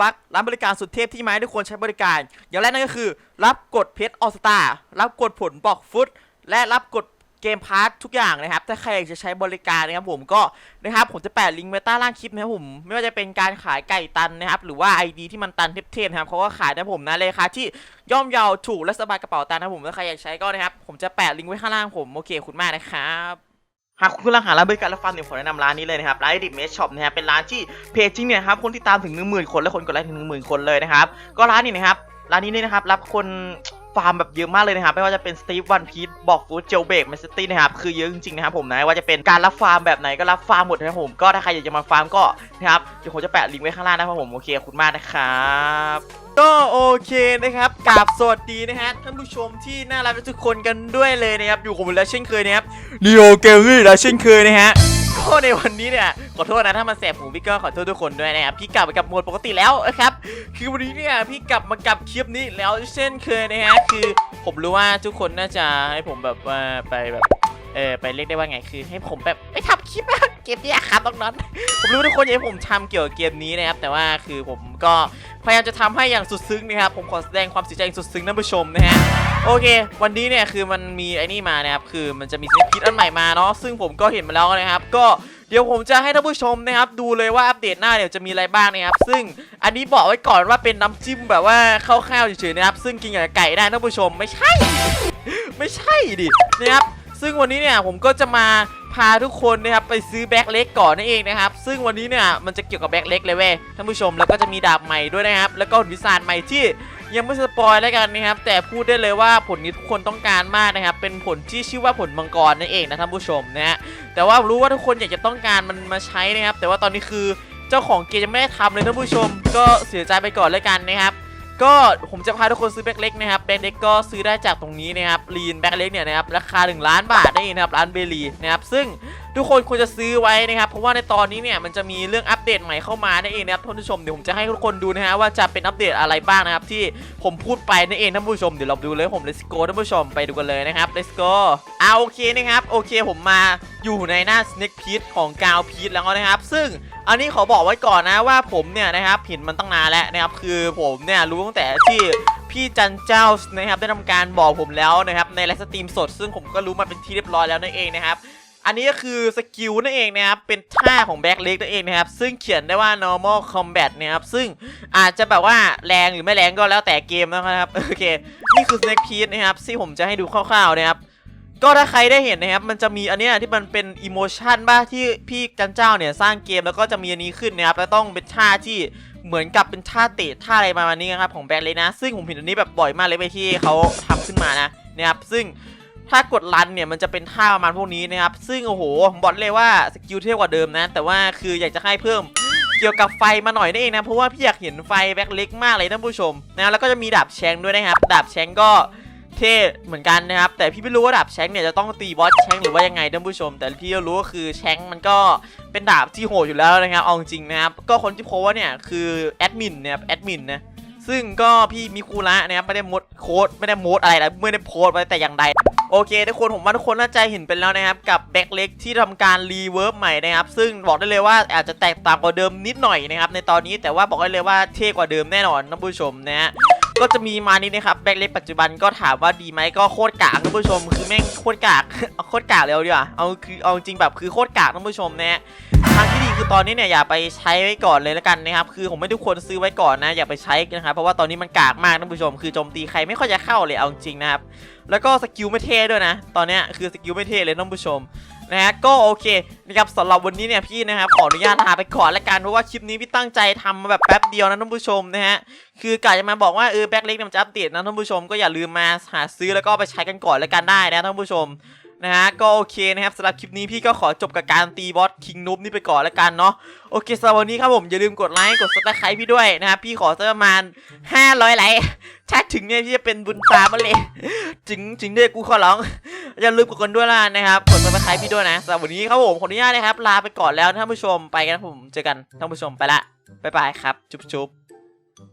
บัคร้านบริการสุดเทพที่ไม้ทุกคนใช้บริการ อย่างแรกนั่นก็คือ รับกดเพชรออสตารับกดผลบอกฟุต และรับกดเกมพาร์ททุกอย่างนะครับ ถ้าใครอยากจะใช้บริการนะครับผมก็นะครับผมจะแปะลิงก์ไว้ใต้ล่างคลิปนะครับผม ไม่ว่าจะเป็นการขายไก่ตันนะครับ หรือว่า ID ที่มันตันเทพๆนะครับเขาก็ขายนะผมนะเลยค่ะที่ย่อมเยาถูกและสบายกระเป๋าตังค์นะผมถ้าใครอยากใช้ก็นะครับผมจะแปะลิงก์ไว้ข้างล่างผมโอเคคุณมากนะครับ หากคุณกำลังหาร้านบริการและฟาร์มเนี่ยผมแนะนำร้านนี้เลยนะครับร้านดิบเมชช็อปนะฮะเป็นร้านที่เพจจริงเนี่ยครับคนที่ตามถึง 1 0,000 คนและคนกดไลค์ถึง 1 0,000 คนเลยนะครับก็ร้านนี้นะครับร้านนี้เนี่ยนะครับรับคนฟาร์มแบบเยอะมากเลยนะครับไม่ว่าจะเป็นสตีฟวันพีทบอกฟูดเจลเบกแมนซิตี้นะครับคือเยอะจริงๆนะครับผมนะว่าจะเป็นการรับฟาร์มแบบไหนก็รับฟาร์มหมดนะครับผมก็ถ้าใครอยากจะมาฟาร์มก็นะครับเดี๋ยวผมจะแปะลิงก์ไว้ข้างล่างนะครับผมโอเคขอบคุณมากนะครับ เคนะครับกราบสวัสดีนะฮะท่านผู้ชมที่น่ารักทุกคนกันด้วยเลยนะครับอยู่กับผมแล้วเช่นเคยนะครับนีโอเกมมี่แล้วเช่นเคยนะฮะก็ในวันนี้เนี่ยขอโทษนะถ้ามันแสบหูพี่ก็ขอโทษทุกคนด้วยนะครับพี่กลับมากับโหมดปกติแล้วนะครับคือวันนี้เนี่ยพี่กลับมากับคลิปนี้แล้วเช่นเคยนะฮะคือผมรู้ว่าทุกคนน่าจะให้ผมแบบว่าไปแบบเออไปเรียกได้ว่าไงคือให้ผมแบบไปทำคลิปเกมเนี้ยครับน้องๆผมรู้ทุกคนอยากให้ผมทำเกี่ยวกับเกมนี้นะครับแต่ว่าคือผมก็ พยายามจะทำให้อย่างสุดซึ้งนะครับผมขอแสดงความเสียใจอย่างสุดซึ้งท่านผู้ชมนะฮะโอเค วันนี้เนี่ยคือมันมีไอ้นี่มานะครับคือมันจะมีสกิทอันใหม่มาเนาะซึ่งผมก็เห็นมาแล้วนะครับก็เดี๋ยวผมจะให้ท่านผู้ชมนะครับดูเลยว่าอัปเดตหน้าเนี่ยวจะมีอะไรบ้างนะครับซึ่งอันนี้บอกไว้ก่อนว่าเป็นน้ำจิ้มแบบว่าคร่าวๆเฉยๆนะครับซึ่งกินกับไก่ได้ท่านผู้ชมไม่ใช่ ไม่ใช่ดินะครับซึ่งวันนี้เนี่ยผมก็จะมา พาทุกคนนะครับไปซื้อแบ็คเล็กก่อนนั่นเองนะครับซึ่งวันนี้เนี่ยมันจะเกี่ยวกับแบ็คเล็กเลยเว้ยท่านผู้ชมแล้วก็จะมีดาบใหม่ด้วยนะครับแล้วก็หุ่นวิสานใหม่ที่ยังไม่สปอยแล้วกันนะครับแต่พูดได้เลยว่าผลนี้ทุกคนต้องการมากนะครับเป็นผลที่ชื่อว่าผลมังกรนั่นเองนะท่านผู้ชมนะฮะแต่ว่ารู้ว่าทุกคนอยากจะต้องการมันมาใช้นะครับแต่ว่าตอนนี้คือเจ้าของเกมยังไม่ได้ทำเลยท่านผู้ชม ก็เสียใจไปก่อนแล้วกันนะครับ ก็ผมจะพาทุกคนซื้อแบ็คเล็กนะครับแบ็คเล็กก็ซื้อได้จากตรงนี้นะครับลีนแบ็คเล็กเนี่ยนะครับราคา 1 ล้านบาทนั่นเองนะครับร้านเบลีนะครับซึ่ง ทุกคนควรจะซื้อไว้นะครับ เพราะว่าในตอนนี้เนี่ยมันจะมีเรื่องอัปเดตใหม่เข้ามานั่นเองนะครับท่านผู้ชมเดี๋ยวผมจะให้ทุกคนดูนะฮะว่าจะเป็นอัปเดตอะไรบ้างนะครับที่ผมพูดไปนั่นเองท่านผู้ชมเดี๋ยวเราดูเลยผม let's go ท่านผู้ชมไปดูกันเลยนะครับ let's go อ่าโอเคนะครับโอเคผมมาอยู่ในหน้า snake pit ของกาวพีทแล้วนะครับ ซึ่งอันนี้ขอบอกไว้ก่อนนะว่าผมเนี่ยนะครับเห็นมันตั้งนานแล้วนะครับคือผมเนี่ยรู้ตั้งแต่ที่พี่จันเจ้านะครับได้ทำการบอกผมแล้วนะครับในไลฟ์สตรีมสด ซึ่งผมก็รู้มาเป็นที่เรียบร้อยแล้วนั่นเองนะครับ อันนี้ก็คือสกิลนั่นเองนะครับ เป็นท่าของแบ็คเล็กนั่นเองนะครับ ซึ่งเขียนได้ว่า normal combat นะครับ ซึ่งอาจจะแบบว่าแรงหรือไม่แรงก็แล้วแต่เกมนะครับ โอเค นี่คือ snake pit นะครับที่ผมจะให้ดูคร่าวๆนะครับ ก็ถ้าใครได้เห็นนะครับ มันจะมีอันนี้ที่มันเป็นอิโมชันบ้าที่พี่จันเจ้าเนี่ยสร้างเกมแล้วก็จะมีอันนี้ขึ้นนะครับ แล้วต้องเป็นท่าที่เหมือนกับเป็นท่าเตะท่าอะไรประมาณนี้นะครับของแบงค์เลยนะ ซึ่งผมเห็นอันนี้แบบบ่อยมากเลยไปที่เขาทำขึ้นมานะนะครับ ซึ่ง ถ้ากดรันเนี่ยมันจะเป็นท่าประมาณพวกนี้นะครับ ซึ่งโอ้โหบอกเลยว่าสกิลเท่กว่าเดิมนะ แต่ว่าคืออยากจะให้เพิ่มเกี่ยวกับไฟมาหน่อยนั่นเองนะเพราะว่าพี่อยากเห็นไฟแบ็คเล็กมากเลยท่านผู้ชมนะแล้วก็จะมีดาบแชงด้วยนะครับ ดาบแชงก็เท่เหมือนกันนะครับ แต่พี่ไม่รู้ว่าดาบแชงเนี่ยจะต้องตีบอสแชงหรือว่ายังไงท่านผู้ชม แต่พี่ก็รู้ก็คือแชงมันก็เป็นดาบที่โหดอยู่แล้วนะครับเอาจริงนะครับก็คนที่โพสต์ว่าเนี่ยคือแอดมินนะครับแอดมินนะซึ่งก็พี่มิคุระนะครับไม่ได้มดโค้ดไม่ได้มดอะไรนะไม่ได้โพสไว้แต่อย่างใด โอเคทุกคนผมว่าทุกคนน่าจะเห็นเป็นแล้วนะครับ กับแบ็คเล็กที่ทำการรีเวิร์บใหม่นะครับ ซึ่งบอกได้เลยว่าอาจจะแตกต่างกว่าเดิมนิดหน่อยนะครับในตอนนี้แต่ว่าบอกได้เลยว่าเท่กว่าเดิมแน่นอนท่านผู้ชมนะฮะก็จะมีมานี้นะครับแบ็คเล็กปัจจุบันก็ถามว่าดีไหมก็โคตรกากท่านผู้ชม คือแม่งโคตรกากเอาโคตรกากเลยเอาดีกว่าเอาคือเอาจริงแบบคือโคตรกากท่านผู้ชมนะฮะ ทางที่ดีคือตอนนี้เนี่ยอย่าไปใช้ไว้ก่อนเลยแล้วกันนะครับคือผมไม่ทุกคนซื้อไว้ก่อนนะอย่าไปใช้นะครับเพราะว่าตอนนี้มันกากมากท่านผู้ชม คือโจมตีใครไม่ค่อยจะเข้าเลยเอาจริงนะครับแล้วก็สกิลไม่เท่ด้วยนะตอนนี้คือสกิลไม่เท่เลยท่านผู้ชมนะฮะก็โอเคนะครับสำหรับวันนี้เนี่ยพี่นะครับขออนุญาตลาไปก่อนละกันเพราะว่าคลิปนี้พี่ตั้งใจทำมาแบบแป๊บเดียวนะท่านผู้ชมนะฮะคือกะจะมาบอกว่าเออแบ็คเล็กมันจะอัปเดตนะท่านผู้ชมก็อย่าลืมมาหาซื้อแล้วก็ไปใช้กันก่อนละกันได้นะท่านผู้ชม นะฮะก็โอเคนะครับสำหรับคลิปนี้พี่ก็ขอจบกับการตีบอสคิงนูบนี่ไปก่อนและกันเนาะโอเคสำหรับวันนี้ครับผมอย่าลืมกดไลค์กดซับสไครต์พี่ด้วยนะครับพี่ขอสักประมาณ 500ไลค์ถ้าถึงเนี่ยพี่จะเป็นบุญตามาเลยถึงถึงเด็กกูขอร้องอย่าลืมกดกันด้วยล่ะนะครับกดซับสไครต์พี่ด้วยนะสำหรับวันนี้ครับผมขออนุญาตนะครับลาไปก่อนแล้วท่านผู้ชมไปกันผมเจอกันท่านผู้ชมไปละบ๊ายบายครับจุ๊บจุ๊บ